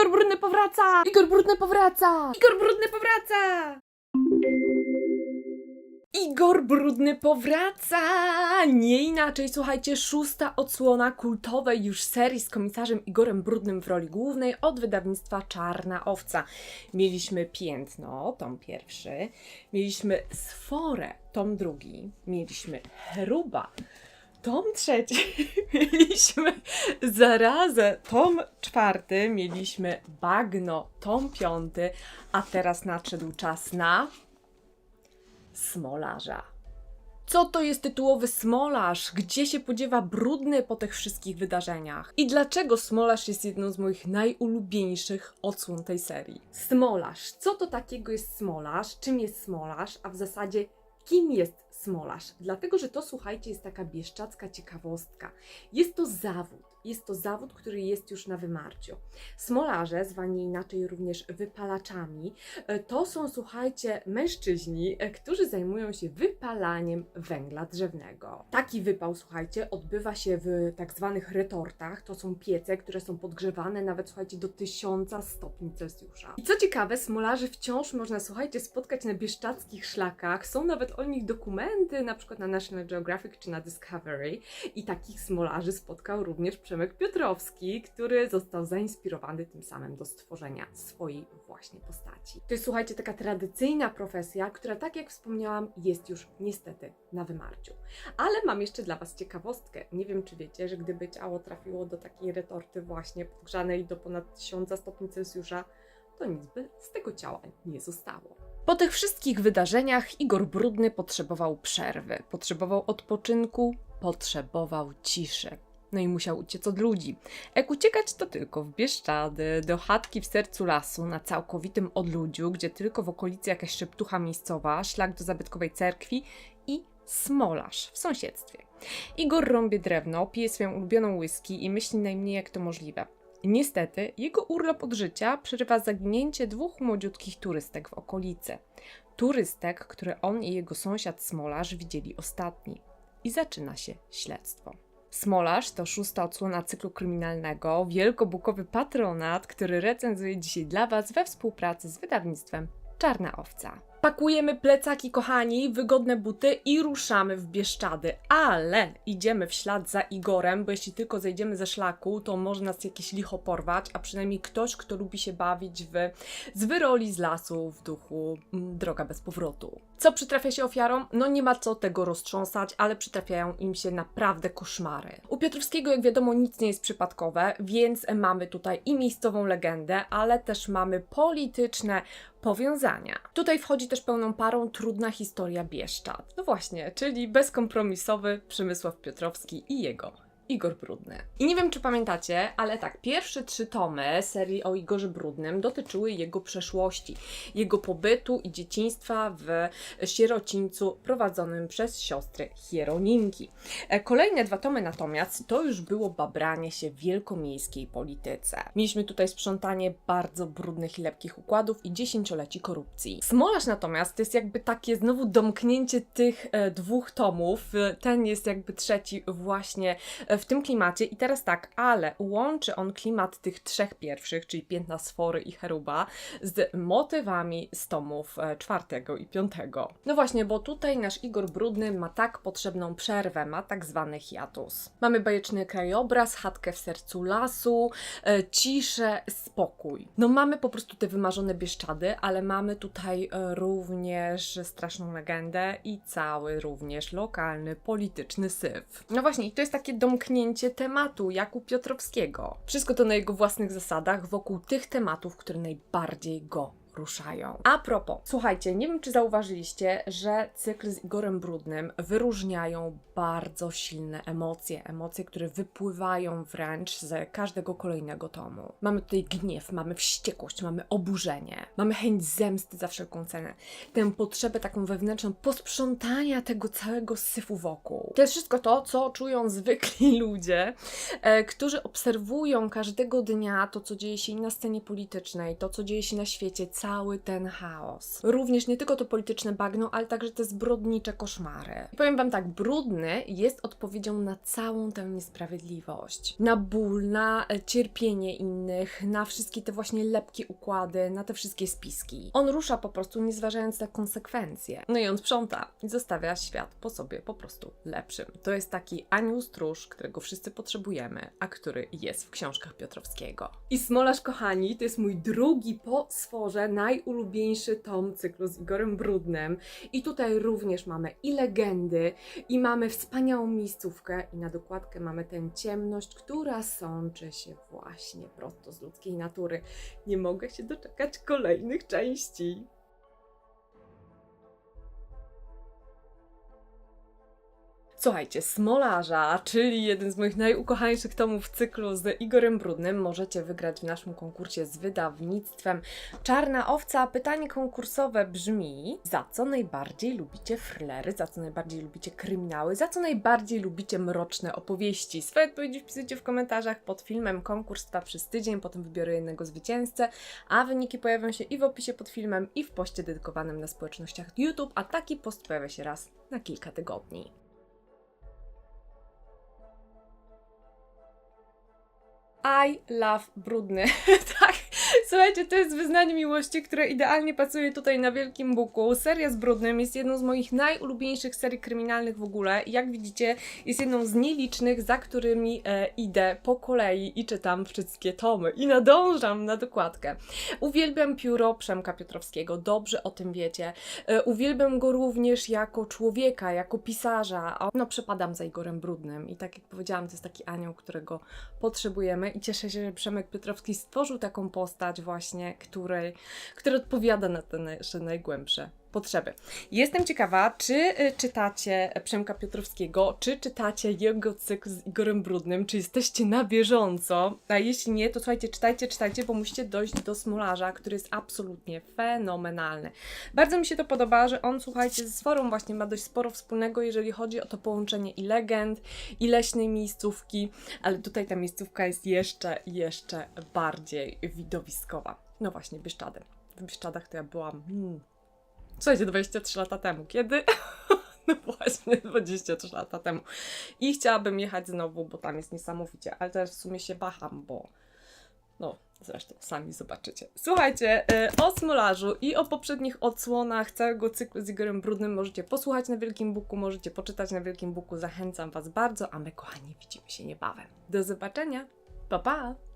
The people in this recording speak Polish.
Igor Brudny powraca! Igor Brudny powraca! Igor Brudny powraca! Igor Brudny powraca! Nie inaczej, słuchajcie, szósta odsłona kultowej już serii z komisarzem Igorem Brudnym w roli głównej od wydawnictwa Czarna Owca. Mieliśmy Piętno, tom pierwszy, mieliśmy Sforę, tom drugi, mieliśmy Cheruba, tom trzeci, mieliśmy Zarazę, tom czwarty, mieliśmy Bagno, tom piąty, a teraz nadszedł czas na Smolarza. Co to jest tytułowy Smolarz? Gdzie się podziewa brudny po tych wszystkich wydarzeniach? I dlaczego Smolarz jest jedną z moich najulubieńszych odsłon tej serii? Smolarz. Co to takiego jest Smolarz? Czym jest Smolarz? A w zasadzie kim jest Smolarz? Dlatego, że to słuchajcie, jest taka bieszczacka ciekawostka. Jest to zawód. Jest to zawód, który jest już na wymarciu. Smolarze, zwani inaczej również wypalaczami, e, to są, słuchajcie, mężczyźni, e, którzy zajmują się wypalaniem węgla drzewnego. Taki wypał, słuchajcie, odbywa się w tak zwanych retortach. To są piece, które są podgrzewane nawet, słuchajcie, do 1000 stopni Celsjusza. I co ciekawe, smolarzy wciąż można, słuchajcie, spotkać na bieszczadzkich szlakach. Są nawet o nich dokumenty, na przykład na National Geographic czy na Discovery. I takich smolarzy spotkał również Przemek Piotrowski, który został zainspirowany tym samym do stworzenia swojej właśnie postaci. To jest, słuchajcie, taka tradycyjna profesja, która, tak jak wspomniałam, jest już niestety na wymarciu. Ale mam jeszcze dla Was ciekawostkę. Nie wiem, czy wiecie, że gdyby ciało trafiło do takiej retorty właśnie podgrzanej do ponad 1000 stopni Celsjusza, to nic by z tego ciała nie zostało. Po tych wszystkich wydarzeniach Igor Brudny potrzebował przerwy, potrzebował odpoczynku, potrzebował ciszy. No i musiał uciec od ludzi. Jak uciekać to tylko w Bieszczady, do chatki w sercu lasu, na całkowitym odludziu, gdzie tylko w okolicy jakaś szeptucha miejscowa, szlak do zabytkowej cerkwi i smolarz w sąsiedztwie. Igor rąbie drewno, pije swoją ulubioną whisky i myśli najmniej jak to możliwe. Niestety, jego urlop od życia przerywa zaginięcie dwóch młodziutkich turystek w okolicy. Turystek, które on i jego sąsiad Smolarz widzieli ostatni. I zaczyna się śledztwo. Smolarz to szósta odsłona cyklu kryminalnego, wielkobukowy patronat, który recenzuje dzisiaj dla Was we współpracy z wydawnictwem Czarna Owca. Pakujemy plecaki, kochani, wygodne buty i ruszamy w Bieszczady, ale idziemy w ślad za Igorem, bo jeśli tylko zejdziemy ze szlaku, to może nas jakieś licho porwać, a przynajmniej ktoś, kto lubi się bawić w z wyroli z lasu w duchu mm, droga bez powrotu. Co przytrafia się ofiarom? No nie ma co tego roztrząsać, ale przytrafiają im się naprawdę koszmary. U Piotrowskiego, jak wiadomo, nic nie jest przypadkowe, więc mamy tutaj i miejscową legendę, ale też mamy polityczne powiązania. Tutaj wchodzi też pełną parą trudna historia Bieszczad. No właśnie, czyli bezkompromisowy Przemysław Piotrowski i jego Igor Brudny. I nie wiem, czy pamiętacie, ale tak, pierwsze trzy tomy serii o Igorze Brudnym dotyczyły jego przeszłości, jego pobytu i dzieciństwa w sierocińcu prowadzonym przez siostry Hieronimki. E, Kolejne dwa tomy natomiast to już było babranie się w wielkomiejskiej polityce. Mieliśmy tutaj sprzątanie bardzo brudnych i lepkich układów i dziesięcioleci korupcji. Smolarz natomiast to jest jakby takie znowu domknięcie tych e, dwóch tomów. E, Ten jest jakby trzeci właśnie w tym klimacie. I teraz tak, ale łączy on klimat tych trzech pierwszych, czyli Piętna Sfory i Cheruba, z motywami z tomów e, czwartego i piątego. No właśnie, bo tutaj nasz Igor Brudny ma tak potrzebną przerwę, ma tak zwany hiatus. Mamy bajeczny krajobraz, chatkę w sercu lasu, e, ciszę, spokój. No mamy po prostu te wymarzone Bieszczady, ale mamy tutaj e, również straszną legendę i cały również lokalny, polityczny syf. No właśnie, i to jest takie domknięcie tematu, jak u Piotrowskiego. Wszystko to na jego własnych zasadach, wokół tych tematów, które najbardziej go ruszają. A propos, słuchajcie, nie wiem czy zauważyliście, że cykl z Igorem Brudnym wyróżniają bardzo silne emocje, emocje, które wypływają wręcz z każdego kolejnego tomu. Mamy tutaj gniew, mamy wściekłość, mamy oburzenie, mamy chęć zemsty za wszelką cenę, tę potrzebę taką wewnętrzną posprzątania tego całego syfu wokół. To jest wszystko to, co czują zwykli ludzie, e, którzy obserwują każdego dnia to, co dzieje się na scenie politycznej, to, co dzieje się na świecie, cały cały ten chaos. Również nie tylko to polityczne bagno, ale także te zbrodnicze koszmary. I powiem Wam tak, Brudny jest odpowiedzią na całą tę niesprawiedliwość. Na ból, na e, cierpienie innych, na wszystkie te właśnie lepkie układy, na te wszystkie spiski. On rusza po prostu, nie zważając na konsekwencje. No i on sprząta i zostawia świat po sobie po prostu lepszym. To jest taki anioł stróż, którego wszyscy potrzebujemy, a który jest w książkach Piotrowskiego. I Smolarz, kochani, to jest mój drugi po sforze najulubieńszy tom cyklu z Igorem Brudnym. I tutaj również mamy i legendy, i mamy wspaniałą miejscówkę, i na dokładkę mamy tę ciemność, która sączy się właśnie prosto z ludzkiej natury. Nie mogę się doczekać kolejnych części. Słuchajcie, Smolarza, czyli jeden z moich najukochańszych tomów cyklu z Igorem Brudnym, możecie wygrać w naszym konkursie z wydawnictwem Czarna Owca. Pytanie konkursowe brzmi: za co najbardziej lubicie thrillery, za co najbardziej lubicie kryminały, za co najbardziej lubicie mroczne opowieści? Swoje odpowiedzi wpisujcie w komentarzach pod filmem. Konkurs trwa przez tydzień, potem wybiorę jednego zwycięzcę, a wyniki pojawią się i w opisie pod filmem, i w poście dedykowanym na społecznościach YouTube, a taki post pojawia się raz na kilka tygodni. I love brudny. słuchajcie, to jest wyznanie miłości, które idealnie pasuje tutaj na Wielkim Buku. Seria z brudnym jest jedną z moich najulubieńszych serii kryminalnych w ogóle. Jak widzicie, jest jedną z nielicznych, za którymi e, idę po kolei i czytam wszystkie tomy i nadążam na dokładkę. Uwielbiam pióro Przemka Piotrowskiego, dobrze o tym wiecie. E, uwielbiam go również jako człowieka, jako pisarza. No, przepadam za Igorem Brudnym i tak jak powiedziałam, to jest taki anioł, którego potrzebujemy i cieszę się, że Przemek Piotrowski stworzył taką postać właśnie, której, która odpowiada na te nasze najgłębsze potrzeby. Jestem ciekawa, czy y, czytacie Przemka Piotrowskiego, czy czytacie jego cykl z Igorem Brudnym, czy jesteście na bieżąco, a jeśli nie, to słuchajcie, czytajcie, czytajcie, bo musicie dojść do Smolarza, który jest absolutnie fenomenalny. Bardzo mi się to podoba, że on, słuchajcie, z Sforą właśnie ma dość sporo wspólnego, jeżeli chodzi o to połączenie i legend, i leśnej miejscówki, ale tutaj ta miejscówka jest jeszcze, jeszcze bardziej widowiskowa. No właśnie, Bieszczady. W Bieszczadach to ja byłam... Hmm, Słuchajcie, 23 lata temu. Kiedy? No właśnie, 23 lata temu. I chciałabym jechać znowu, bo tam jest niesamowicie, ale też w sumie się waham, bo no, zresztą sami zobaczycie. Słuchajcie, y, o Smolarzu i o poprzednich odsłonach całego cyklu z Igorem Brudnym możecie posłuchać na Wielkim Buku, możecie poczytać na Wielkim Buku. Zachęcam Was bardzo, a my, kochani, widzimy się niebawem. Do zobaczenia. Pa, pa!